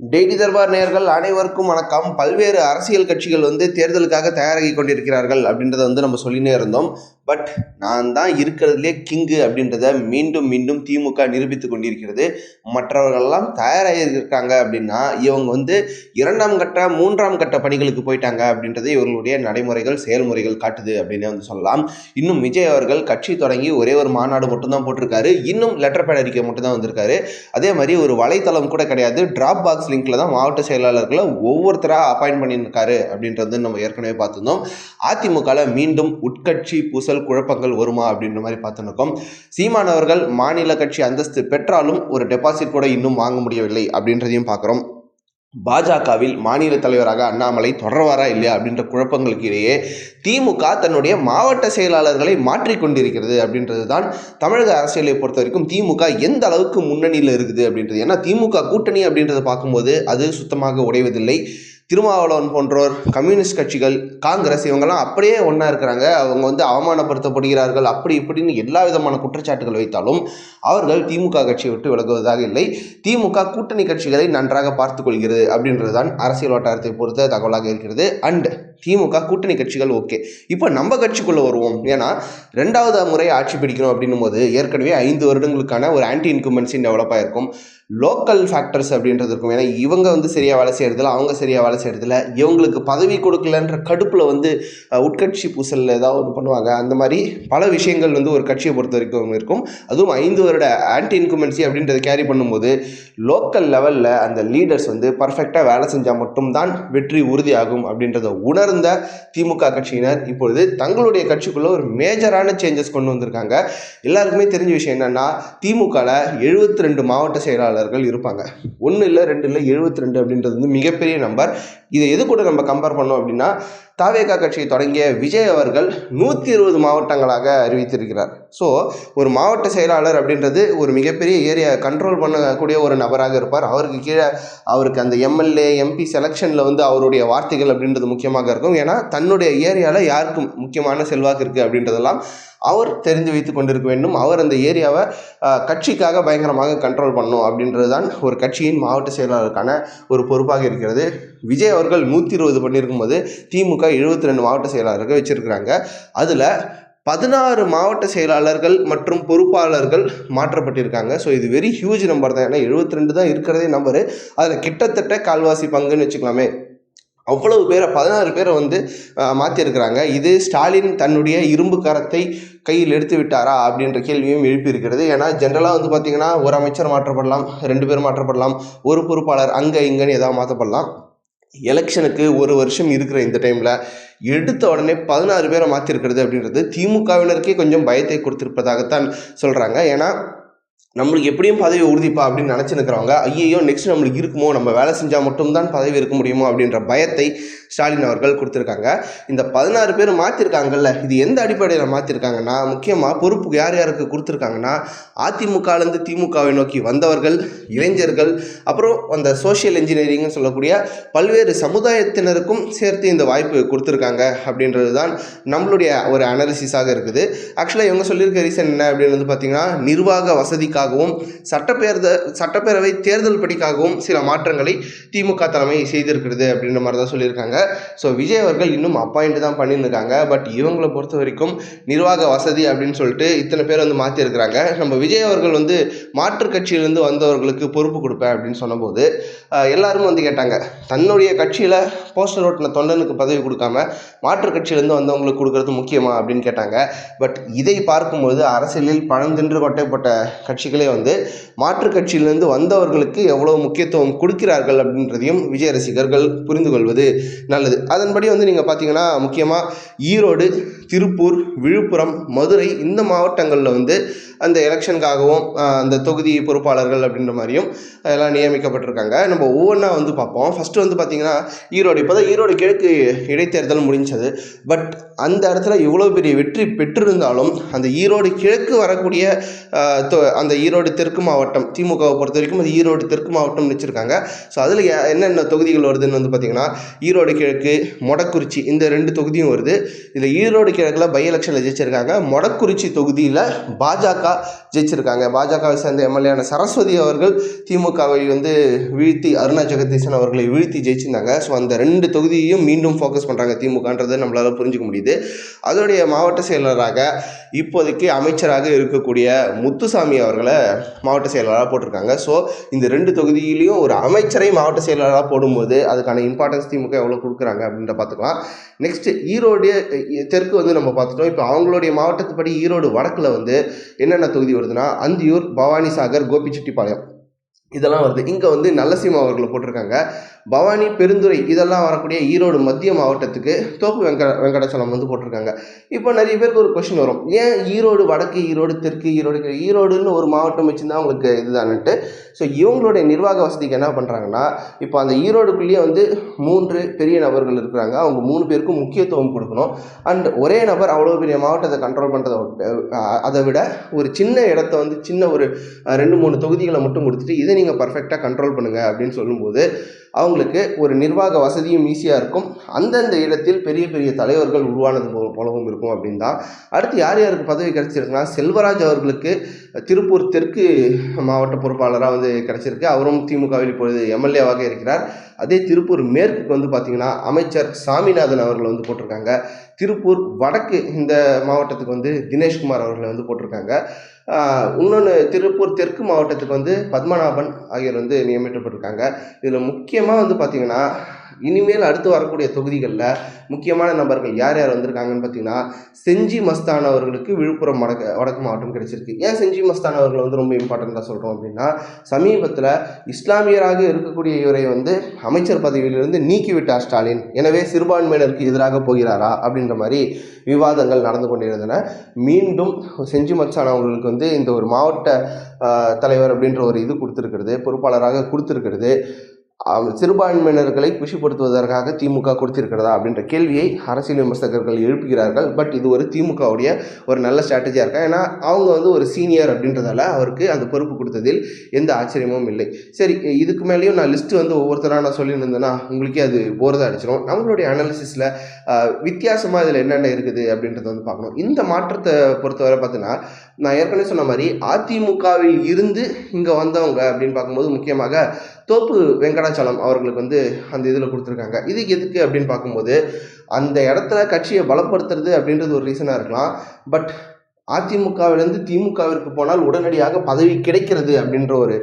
Daily Darbar நேர்கள் அனைவருக்கும் வணக்கம். பல்வேறு அரசியல் கட்சிகள் வந்து தேர்தலுக்காக தயாராகி கொண்டிருக்கிறார்கள் அப்படின்றத வந்து நம்ம சொல்லினே இருந்தோம். பட் நான் தான் இருக்கிறதுலே கிங்கு அப்படின்றத மீண்டும் மீண்டும் திமுக நிரூபித்து கொண்டிருக்கிறது. மற்றவர்கள்லாம் தயாராகி இருக்காங்க அப்படின்னா இவங்க வந்து இரண்டாம் கட்ட மூன்றாம் கட்ட பணிகளுக்கு போயிட்டாங்க அப்படின்றது இவர்களுடைய நடைமுறைகள் செயல்முறைகள் காட்டுது அப்படின்னு வந்து சொல்லலாம். இன்னும் விஜய் அவர்கள் கட்சி தொடங்கி ஒரே ஒரு மாநாடு மட்டும்தான் போட்டிருக்காரு. இன்னும் லெட்டர் பேட் அறிக்கை மட்டும்தான் வந்திருக்காரு. அதே மாதிரி ஒரு வலைத்தளம் கூட கிடையாது. டிராப் பாக்ஸ் லிங்க்ல தான் மாவட்ட செயலாளர்களை ஒவ்வொருத்தராக அப்பாயின்ட் பண்ணியிருக்காரு அப்படின்றது நம்ம ஏற்கனவே பார்த்துருந்தோம். அதிமுகவில் மீண்டும் உட்கட்சி பூசல் குழப்பங்கள் வருமா அப்படின்ற மாதிரி பார்த்துருக்கோம். சீமான் அவர்கள் மாநில கட்சி அந்தஸ்து பெற்றாலும் ஒரு டெபாசிட் கூட இன்னும் வாங்க முடியவில்லை அப்படின்றதையும் பார்க்குறோம். பாஜகவில் மாநில தலைவராக அண்ணாமலை தொடர்வாரா இல்லையா அப்படின்ற குழப்பங்களுக்கு இடையே திமுக தன்னுடைய மாவட்ட செயலாளர்களை மாற்றிக்கொண்டிருக்கிறது அப்படின்றது தான் தமிழக அரசியலை பொறுத்த வரைக்கும் திமுக எந்த அளவுக்கு முன்னணியில் இருக்குது அப்படின்றது. ஏன்னா திமுக கூட்டணி அப்படின்றத பார்க்கும்போது அது சுத்தமாக உடைவதில்லை திருமாவளவன் போன்றோர் கம்யூனிஸ்ட் கட்சிகள் காங்கிரஸ் இவங்கெல்லாம் அப்படியே ஒன்றா இருக்கிறாங்க. அவங்க வந்து அவமானப்படுத்தப்படுகிறார்கள் அப்படி இப்படின்னு எல்லா விதமான குற்றச்சாட்டுகள் வைத்தாலும் அவர்கள் திமுக கட்சியை விட்டு விலகுவதாக இல்லை. திமுக கூட்டணி கட்சிகளை நன்றாக பார்த்துக்கொள்கிறது அப்படின்றது தான் அரசியல் வட்டாரத்தை பொறுத்த தகவலாக இருக்கிறது. அண்ட் திமுக கூட்டணி கட்சிகள் ஓகே. இப்போ நம்ம கட்சிக்குள்ளே வருவோம். ஏன்னா ரெண்டாவது முறை ஆட்சி பிடிக்கணும் அப்படின்னும் போது ஏற்கனவே ஐந்து வருடங்களுக்கான ஒரு ஆன்டி இன்குமென்சி டெவலப் ஆகிருக்கும் லோக்கல் ஃபேக்டர்ஸ் அப்படின்றது இருக்கும். ஏன்னா இவங்க வந்து சரியாக வேலை செய்கிறதில்ல அவங்க சரியாக வேலை செய்கிறதில்ல இவங்களுக்கு பதவி கொடுக்கலன்ற கடுப்பில் வந்து உட்கட்சி பூசலில் ஏதாவது ஒன்று பண்ணுவாங்க. அந்த மாதிரி பல விஷயங்கள் வந்து ஒரு கட்சியை பொறுத்த வரைக்கும் இருக்கும். அதுவும் ஐந்து வருட ஆன்டி இன்குமென்சி அப்படின்றத கேரி பண்ணும்போது லோக்கல் லெவலில் அந்த லீடர்ஸ் வந்து பர்ஃபெக்டாக வேலை செஞ்சால் மட்டும்தான் வெற்றி உறுதியாகும் அப்படின்றத உணர்ந்து திமுக கட்சியினர் இப்பொழுது தங்களுடைய கட்சிக்குள்ளே ஒரு மேஜரான சேஞ்சஸ் கொண்டு வந்திருக்காங்க. எல்லாருக்குமே தெரிஞ்ச விஷயம் என்னென்னா திமுகவில் எழுபத்தி ரெண்டு மாவட்ட செயலாளர்கள் இருப்பாங்க. ஒன்று இல்லை ரெண்டு இல்லை எழுபத்தி ரெண்டு அப்படின்றது வந்து மிகப்பெரிய நம்பர் இதை எது கூட நம்ம கம்பேர் பண்ணோம் அப்படின்னா தாவேகா கட்சியை தொடங்கிய விஜய் அவர்கள் நூற்றி இருபது மாவட்டங்களாக அறிவித்திருக்கிறார். ஸோ ஒரு மாவட்ட செயலாளர் அப்படின்றது ஒரு மிகப்பெரிய ஏரியா கண்ட்ரோல் பண்ணக்கூடிய ஒரு நபராக இருப்பார். அவருக்கு கீழே அவருக்கு அந்த எம்எல்ஏ எம்பி செலெக்ஷனில் வந்து அவருடைய வார்த்தைகள் அப்படின்றது முக்கியமாக இருக்கும். ஏன்னா தன்னுடைய ஏரியாவில் யாருக்கும் முக்கியமான செல்வாக்கு இருக்குது அப்படின்றதெல்லாம் அவர் தெரிந்து வைத்து கொண்டிருக்க வேண்டும். அவர் அந்த ஏரியாவை கட்சிக்காக பயங்கரமாக கண்ட்ரோல் பண்ணும் அப்படின்றது தான் ஒரு கட்சியின் மாவட்ட செயலாளருக்கான ஒரு பொறுப்பாக இருக்கிறது. விஜய் அவர்கள் நூற்றி இருபது பண்ணியிருக்கும் போது திமுக எழுபத்தி ரெண்டு மாவட்ட செயலாளர்கள் வச்சுருக்கிறாங்க. அதில் பதினாறு மாவட்ட செயலாளர்கள் மற்றும் பொறுப்பாளர்கள் மாற்றப்பட்டிருக்காங்க. ஸோ இது வெரி ஹியூஜ் நம்பர் தான். ஏன்னா எழுபத்தி ரெண்டு தான் இருக்கிறதே நம்பரு. அதில் கிட்டத்தட்ட கால்வாசி பங்குன்னு வச்சுக்கலாமே. அவ்வளவு பேரை பதினாறு பேரை வந்து அஹ், மாற்றிருக்கிறாங்க இது ஸ்டாலின் தன்னுடைய இரும்பு கரத்தை கையில் எடுத்து விட்டாரா அப்படின்ற கேள்வியும் எழுப்பியிருக்கிறது. ஏன்னா ஜென்ரலாக வந்து பார்த்திங்கன்னா ஒரு அமைச்சர் மாற்றப்படலாம் ரெண்டு பேர் மாற்றப்படலாம் ஒரு பொறுப்பாளர் அங்கே இங்கேன்னு ஏதாவது மாற்றப்படலாம் எலெக்ஷனுக்கு ஒரு வருஷம் இருக்கிற இந்த டைமில் எடுத்த உடனே பதினாறு பேரை மாற்றிருக்கிறது அப்படின்றது திமுகவினருக்கே கொஞ்சம் பயத்தை கொடுத்திருப்பதாகத்தான் சொல்கிறாங்க ஏன்னா நம்மளுக்கு எப்படியும் பதவி உறுதிப்பா அப்படின்னு நினச்சிருக்கிறவங்க ஐயோ நெக்ஸ்ட் நம்மளுக்கு இருக்குமோ நம்ம வேலை செஞ்சால் மட்டும்தான் பதவி இருக்க முடியுமோ அப்படின்ற பயத்தை ஸ்டாலின் அவர்கள் கொடுத்துருக்காங்க. இந்த பதினாறு பேர் மாற்றிருக்காங்கல்ல இது எந்த அடிப்படையில் மாற்றிருக்காங்கன்னா முக்கியமாக பொறுப்பு யார் யாருக்கு கொடுத்துருக்காங்கன்னா அதிமுகலேருந்து திமுகவை நோக்கி வந்தவர்கள் இளைஞர்கள் அப்புறம் அந்த சோஷியல் இன்ஜினியரிங்னு சொல்லக்கூடிய பல்வேறு சமுதாயத்தினருக்கும் சேர்த்து இந்த வாய்ப்பு கொடுத்துருக்காங்க அப்படின்றது தான் நம்மளுடைய ஒரு அனாலிசிஸாக இருக்குது. ஆக்சுவலாக இவங்க சொல்லியிருக்க ரீசன் என்ன அப்படின்னு வந்து பார்த்தீங்கன்னா நிர்வாக வசதிக்காக படிக்காகவும் சட்டப்பேரத சட்டப்பேரவை தேர்தல் படிக்காகவும் சில மாற்றங்களை திமுக தலைமை செய்திருக்கிறது அப்படின்ற மாதிரி தான் சொல்லியிருக்காங்க. ஸோ விஜய் அவர்கள் இன்னும் அப்பாயிண்ட் தான் பண்ணியிருக்காங்க பட் இவங்களை பொறுத்த வரைக்கும் நிர்வாக வசதி அப்படின்னு சொல்லிட்டு இத்தனை பேர் வந்து மாற்றிருக்கிறாங்க நம்ம விஜய் அவர்கள் வந்து மாற்றுக் கட்சியிலேருந்து வந்தவர்களுக்கு பொறுப்பு கொடுப்பேன் அப்படின்னு சொன்னபோது எல்லாருமே எல்லாரும் வந்து கேட்டாங்க. தன்னுடைய கட்சியில் போஸ்டர் ஓட்டின தொண்டனுக்கு பதவி கொடுக்காம மாற்றுக் கட்சியிலேருந்து வந்தவங்களுக்கு கொடுக்கறது முக்கியமா அப்படின்னு கேட்டாங்க. பட் இதை பார்க்கும்போது அரசியலில் பழம் தின்று கொட்டைப்பட்ட கட்சிகள் வந்து மாற்றுக் கட்சியிலிருந்து வந்தவர்களுக்கு எவ்வளோ முக்கியத்துவம் கொடுக்கிறார்கள் அப்படின்றதையும் விஜய் ரசிகர்கள் புரிந்து கொள்வது நல்லது. அதன்படி வந்து நீங்கள் பார்த்தீங்கன்னா முக்கியமாக ஈரோடு திருப்பூர் விழுப்புரம் மதுரை இந்த மாவட்டங்களில் வந்து அந்த எலெக்ஷனுக்காகவும் அந்த தொகுதி பொறுப்பாளர்கள் அப்படின்ற மாதிரியும் எல்லாம் நியமிக்கப்பட்டிருக்காங்க. நம்ம ஒவ்வொன்றா வந்து பார்ப்போம். ஃபஸ்ட்டு வந்து பார்த்திங்கன்னா ஈரோடு. இப்போ தான் ஈரோடு கிழக்கு இடைத்தேர்தல் முடிஞ்சது. பட் அந்த இடத்துல இவ்வளோ பெரிய வெற்றி பெற்றிருந்தாலும் அந்த ஈரோடு கிழக்கு வரக்கூடிய தொ- அந்த ஈரோடு தெற்கு மாவட்டம் திமுகவை பொறுத்த வரைக்கும் அது ஈரோடு தெற்கு மாவட்டம் வச்சுருக்காங்க. ஸோ அதில் என்னென்ன தொகுதிகள் வருதுன்னு வந்து பார்த்திங்கன்னா ஈரோடு கிழக்கு மொடக்குறிச்சி இந்த ரெண்டு தொகுதியும் வருது. இதில் ஈரோடு கிழக்கில் பை எலெக்ஷனில் ஜெயிச்சிருக்காங்க. மொடக்குறிச்சி தொகுதியில் பாஜக ஜெயிச்சிருக்காங்க. பாஜகவை சேர்ந்த எம்எல்ஏயான சரஸ்வதி அவர்கள் திமுகவை வந்து வீழ்த்தி அருணா ஜெகதீசன் அவர்களை வீழ்த்தி ஜெயிச்சிருந்தாங்க. ஸோ அந்த ரெண்டு தொகுதியையும் மீண்டும் ஃபோக்கஸ் பண்ணுறாங்க திமுகன்றதை நம்மளால் புரிஞ்சுக்க முடியுது. அதோடைய மாவட்ட செயலராக இப்போதைக்கு அமைச்சராக இருக்கக்கூடிய முத்துசாமி அவர்களை மாவட்ட செயலராக போட்டிருக்காங்க. ஸோ இந்த ரெண்டு தொகுதியிலையும் ஒரு அமைச்சரை மாவட்ட செயலராக போடும்போது அதுக்கான இம்பார்ட்டன்ஸ் திமுக எவ்வளோ கொடுக்குறாங்க அப்படின்ற பார்த்துக்கலாம். நெக்ஸ்ட் ஈரோடு தெற்கு வந்து நம்ம பார்த்துட்டோம். இப்போ அவங்களுடைய மாவட்டத்துப்படி ஈரோடு வடக்கில் வந்து என்னென்ன தொகுதி வருதுன்னா அந்தியூர் பவானி சாகர் கோபிச்செட்டிப்பாளையம் இதெல்லாம் வருது. இங்கே வந்து நல்லசிமா அவர்களை போட்டிருக்காங்க. பவானி பெருந்துறை இதெல்லாம் வரக்கூடிய ஈரோடு மத்திய மாவட்டத்துக்கு தோப்பு வெங்கட வெங்கடாச்சலம் வந்து போட்டிருக்காங்க. இப்போ நிறைய பேருக்கு ஒரு கொஷின் வரும். ஏன் ஈரோடு வடக்கு ஈரோடு தெற்கு ஈரோடு ஈரோடுன்னு ஒரு மாவட்டம் வச்சுருந்தா அவங்களுக்கு இதுதான்ட்டு ஸோ இவங்களுடைய நிர்வாக வசதிக்கு என்ன பண்ணுறாங்கன்னா இப்போ அந்த ஈரோடுக்குள்ளேயே வந்து மூன்று பெரிய நபர்கள் இருக்கிறாங்க. அவங்க மூணு பேருக்கும் முக்கியத்துவம் கொடுக்கணும். அண்ட் ஒரே நபர் அவ்வளோ பெரிய மாவட்டத்தை கண்ட்ரோல் பண்ணுறதை அதை விட ஒரு சின்ன இடத்த வந்து சின்ன ஒரு ரெண்டு மூணு தொகுதிகளை மட்டும் கொடுத்துட்டு இதை நீங்கள் பர்ஃபெக்டாக கண்ட்ரோல் பண்ணுங்கள் அப்படின்னு சொல்லும்போது அவங்களுக்கு ஒரு நிர்வாக வசதியும் ஈஸியாக இருக்கும். அந்தந்த இடத்தில் பெரிய பெரிய தலைவர்கள் உருவானது போ- போலவும் இருக்கும் அப்படின்னு தான். அடுத்து யார் யாருக்கு பதவி கிடைச்சிருக்குன்னா செல்வராஜ் அவர்களுக்கு திருப்பூர் தெற்கு மாவட்ட பொறுப்பாளராக வந்து கிடைச்சிருக்கு. அவரும் திமுகவில் இப்பொழுது எம்எல்ஏவாக இருக்கிறார். அதே திருப்பூர் மேற்குக்கு வந்து பார்த்திங்கன்னா அமைச்சர் சாமிநாதன் அவர்கள் வந்து போட்டிருக்காங்க. திருப்பூர் வடக்கு இந்த மாவட்டத்துக்கு வந்து தினேஷ்குமார் அவர்களை வந்து போட்டிருக்காங்க. இன்னொன்று திருப்பூர் தெற்கு மாவட்டத்துக்கு வந்து பத்மநாபன் ஆகியோர் வந்து நியமிக்கப்பட்டிருக்காங்க. இதில் முக்கியமாக வந்து பார்த்திங்கன்னா இனிமேல் அடுத்து வரக்கூடிய தொகுதிகளில் முக்கியமான நபர்கள் யார் யார் வந்திருக்காங்கன்னு பார்த்தீங்கன்னா செஞ்சி மஸ்தான் அவர்களுக்கு விழுப்புரம் வடக்கு வடக்கு மாவட்டம் கிடைச்சிருக்கு. ஏன் செஞ்சி மஸ்தான் அவர்கள் வந்து ரொம்ப இம்பார்ட்டண்ட்டாக சொல்கிறோம் அப்படின்னா சமீபத்தில் இஸ்லாமியராக இருக்கக்கூடிய இவரை வந்து அமைச்சர் பதவியிலிருந்து நீக்கிவிட்டார் ஸ்டாலின். எனவே சிறுபான்மையினருக்கு எதிராக போகிறாரா அப்படின்ற மாதிரி விவாதங்கள் நடந்து கொண்டிருந்தன. மீண்டும் செஞ்சி மஸ்தானவர்களுக்கு வந்து இந்த ஒரு மாவட்ட தலைவர் அப்படின்ற ஒரு இது கொடுத்துருக்கிறது பொறுப்பாளராக கொடுத்துருக்கிறது. சிறுபான்மையினர்களை குஷிப்படுத்துவதற்காக திமுக கொடுத்திருக்கிறதா அப்படின்ற கேள்வியை அரசியல் விமர்சகர்கள் எழுப்புகிறார்கள். பட் இது ஒரு திமுகவுடைய ஒரு நல்ல ஸ்ட்ராட்டஜியாக இருக்கா? ஏன்னா அவங்க வந்து ஒரு சீனியர் அப்படின்றதால அவருக்கு அந்த பொறுப்பு கொடுத்ததில் எந்த ஆச்சரியமும் இல்லை. சரி இதுக்கு மேலேயும் நான் லிஸ்ட்டு வந்து ஒவ்வொருத்தராக நான் சொல்லியிருந்தேன்னா உங்களுக்கே அது போர்தான் அடிச்சிடும் நம்மளுடைய அனாலிசிஸில் வித்தியாசமாக இதில் என்னென்ன இருக்குது அப்படின்றத வந்து பார்க்கணும். இந்த மாற்றத்தை பொறுத்தவரை பார்த்தீங்கன்னா நான் ஏற்கனவே சொன்ன மாதிரி அதிமுகவில் இருந்து இங்கே வந்தவங்க அப்படின்னு பார்க்கும்போது முக்கியமாக தோப்பு வெங்கடாச்சலம் அவர்களுக்கு வந்து அந்த இதில் கொடுத்துருக்காங்க. இது எதுக்கு அப்படின்னு பார்க்கும்போது அந்த இடத்துல கட்சியை பலப்படுத்துறது அப்படின்றது ஒரு ரீசனாக இருக்கலாம். பட் அதிமுகவிலிருந்து திமுகவிற்கு போனால் உடனடியாக பதவி கிடைக்கிறது அப்படின்ற ஒரு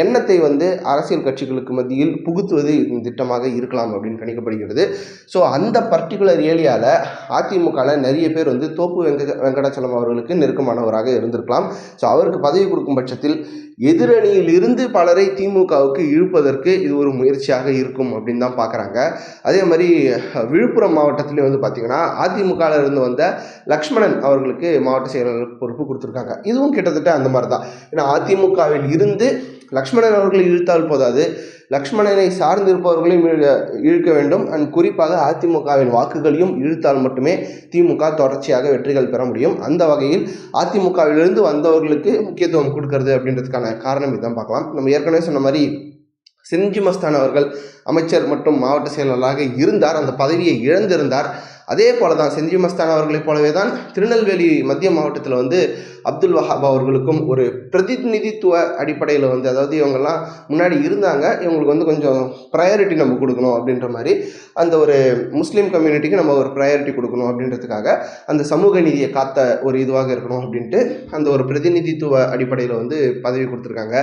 எண்ணத்தை வந்து அரசியல் கட்சிகளுக்கு மத்தியில் புகுத்துவது இந்த திட்டமாக இருக்கலாம் அப்படின்னு கணிக்கப்படுகிறது. ஸோ அந்த பர்டிகுலர் ஏரியாவில் அதிமுகவில் நிறைய பேர் வந்து தோப்பு வெங்க வெங்கடாச்சலம் அவர்களுக்கு நெருக்கமானவராக இருந்திருக்கலாம். ஸோ அவருக்கு பதவி கொடுக்கும் பட்சத்தில் எதிரணியில் இருந்து பலரை திமுகவுக்கு இழுப்பதற்கு இது ஒரு முயற்சியாக இருக்கும் அப்படின்னு தான் பார்க்குறாங்க அதே மாதிரி விழுப்புரம் மாவட்டத்திலே வந்து பார்த்திங்கன்னா அதிமுகவில் இருந்து வந்த லக்ஷ்மணன் அவர்களுக்கு மாவட்ட செயலாளர் பொறுப்பு கொடுத்துருக்காங்க. இதுவும் கிட்டத்தட்ட அந்த மாதிரி தான் ஏன்னா அதிமுகவில் இருந்து லக்ஷ்மணன் அவர்களை இழுத்தால் போதாது. லக்ஷ்மணனை சார்ந்திருப்பவர்களையும் இழு- இழுக்க வேண்டும். அண்ட் குறிப்பாக அதிமுகவின் வாக்குகளையும் இழுத்தால் மட்டுமே திமுக தொடர்ச்சியாக வெற்றிகள் பெற முடியும். அந்த வகையில் அதிமுகவிலிருந்து வந்தவர்களுக்கு முக்கியத்துவம் கொடுக்கறது அப்படின்றதுக்கான காரணம் இதுதான் பார்க்கலாம். நம்ம ஏற்கனவே சொன்ன மாதிரி செஞ்சி மஸ்தான் அவர்கள் அமைச்சர் மற்றும் மாவட்ட செயலாளராக இருந்தார் அந்த பதவியை இழந்திருந்தார். அதே போல தான் செஞ்சி மஸ்தான் அவர்களைப் போலவே தான் திருநெல்வேலி மத்திய மாவட்டத்தில் வந்து அப்துல் வஹாப் அவர்களுக்கும் ஒரு பிரதிநிதித்துவ அடிப்படையில் வந்து அதாவது இவங்கெல்லாம் முன்னாடி இருந்தாங்க இவங்களுக்கு வந்து கொஞ்சம் ப்ரையாரிட்டி நம்ம கொடுக்கணும் அப்படின்ற மாதிரி அந்த ஒரு முஸ்லீம் கம்யூனிட்டிக்கு நம்ம ஒரு ப்ரையாரிட்டி கொடுக்கணும் அப்படின்றதுக்காக அந்த சமூக நீதியை காத்த ஒரு இதுவாக இருக்கணும் அப்படின்ட்டு அந்த ஒரு பிரதிநிதித்துவ அடிப்படையில் வந்து பதவி கொடுத்துருக்காங்க.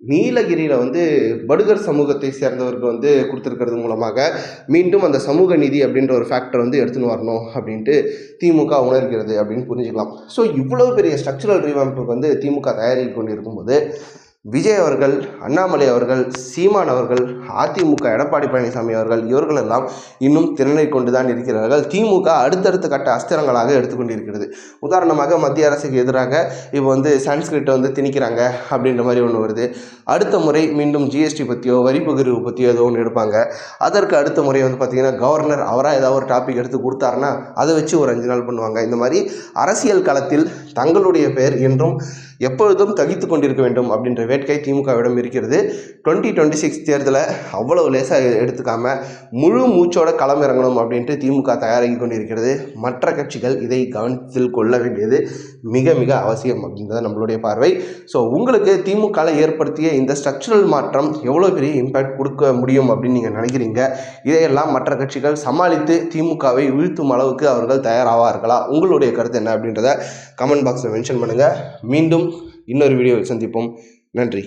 நீலகிரியில் வந்து படுகர் சமூகத்தை சேர்ந்தவருக்கு வந்து கொடுத்துருக்கிறது மூலமாக மீண்டும் அந்த சமூக நிதி அப்படின்ற ஒரு ஃபேக்டர் வந்து எடுத்துன்னு வரணும் அப்படின்ட்டு திமுக உணர்கிறது அப்படின்னு புரிஞ்சுக்கலாம். ஸோ இவ்வளோ பெரிய ஸ்ட்ரக்சரல் ரீவமைப்புக்கு வந்து திமுக தயாரித்து கொண்டு இருக்கும்போது விஜய் அவர்கள் அண்ணாமலை அவர்கள் சீமான் அவர்கள் அதிமுக எடப்பாடி பழனிசாமி அவர்கள் இவர்கள் எல்லாம் இன்னும் திறனை கொண்டு தான் இருக்கிறார்கள். திமுக அடுத்தடுத்த கட்ட அஸ்திரங்களாக எடுத்துக்கொண்டிருக்கிறது உதாரணமாக மத்திய அரசுக்கு எதிராக இப்போ வந்து சன்ஸ்கிரிட்டை வந்து திணிக்கிறாங்க அப்படின்ற மாதிரி ஒன்று வருது. அடுத்த முறை மீண்டும் ஜிஎஸ்டி பற்றியோ வரி பகிர்வு பற்றியோ ஏதோ ஒன்று எடுப்பாங்க. அதற்கு அடுத்த முறை வந்து பார்த்திங்கன்னா கவர்னர் அவராக ஏதாவது ஒரு டாபிக் எடுத்து கொடுத்தாருன்னா அதை வச்சு ஒரு அஞ்சு நாள் பண்ணுவாங்க. இந்த மாதிரி அரசியல் களத்தில் தங்களுடைய பெயர் என்றும் எப்பொழுதும் தகித்து கொண்டிருக்க வேண்டும் அப்படின்ற வேட்கை திமுகவிடம் இருக்கிறது. டுவெண்ட்டி டுவெண்ட்டி சிக்ஸ் தேர்தலை அவ்வளவு லேசாக எடுத்துக்காம முழு மூச்சோட களம் இறங்கணும் அப்படின்ட்டு திமுக தயாராகி கொண்டிருக்கிறது. மற்ற கட்சிகள் இதை கவனத்தில் கொள்ள வேண்டியது மிக மிக அவசியம் அப்படின்றத நம்மளுடைய பார்வை. ஸோ உங்களுக்கு திமுகவில் ஏற்படுத்திய இந்த ஸ்ட்ரக்சரல் மாற்றம் எவ்வளோ பெரிய இம்பேக்ட் கொடுக்க முடியும் அப்படின்னு நீங்கள் நினைக்கிறீங்க? இதையெல்லாம் மற்ற கட்சிகள் சமாளித்து திமுகவை வீழ்த்தும் அளவுக்கு அவர்கள் தயாராவார்களா உங்களுடைய கருத்து என்ன அப்படின்றத கமெண்ட் பாக்ஸில் மென்ஷன் பண்ணுங்கள் மீண்டும் இன்னொரு வீடியோவில் சந்திப்போம். நன்றி.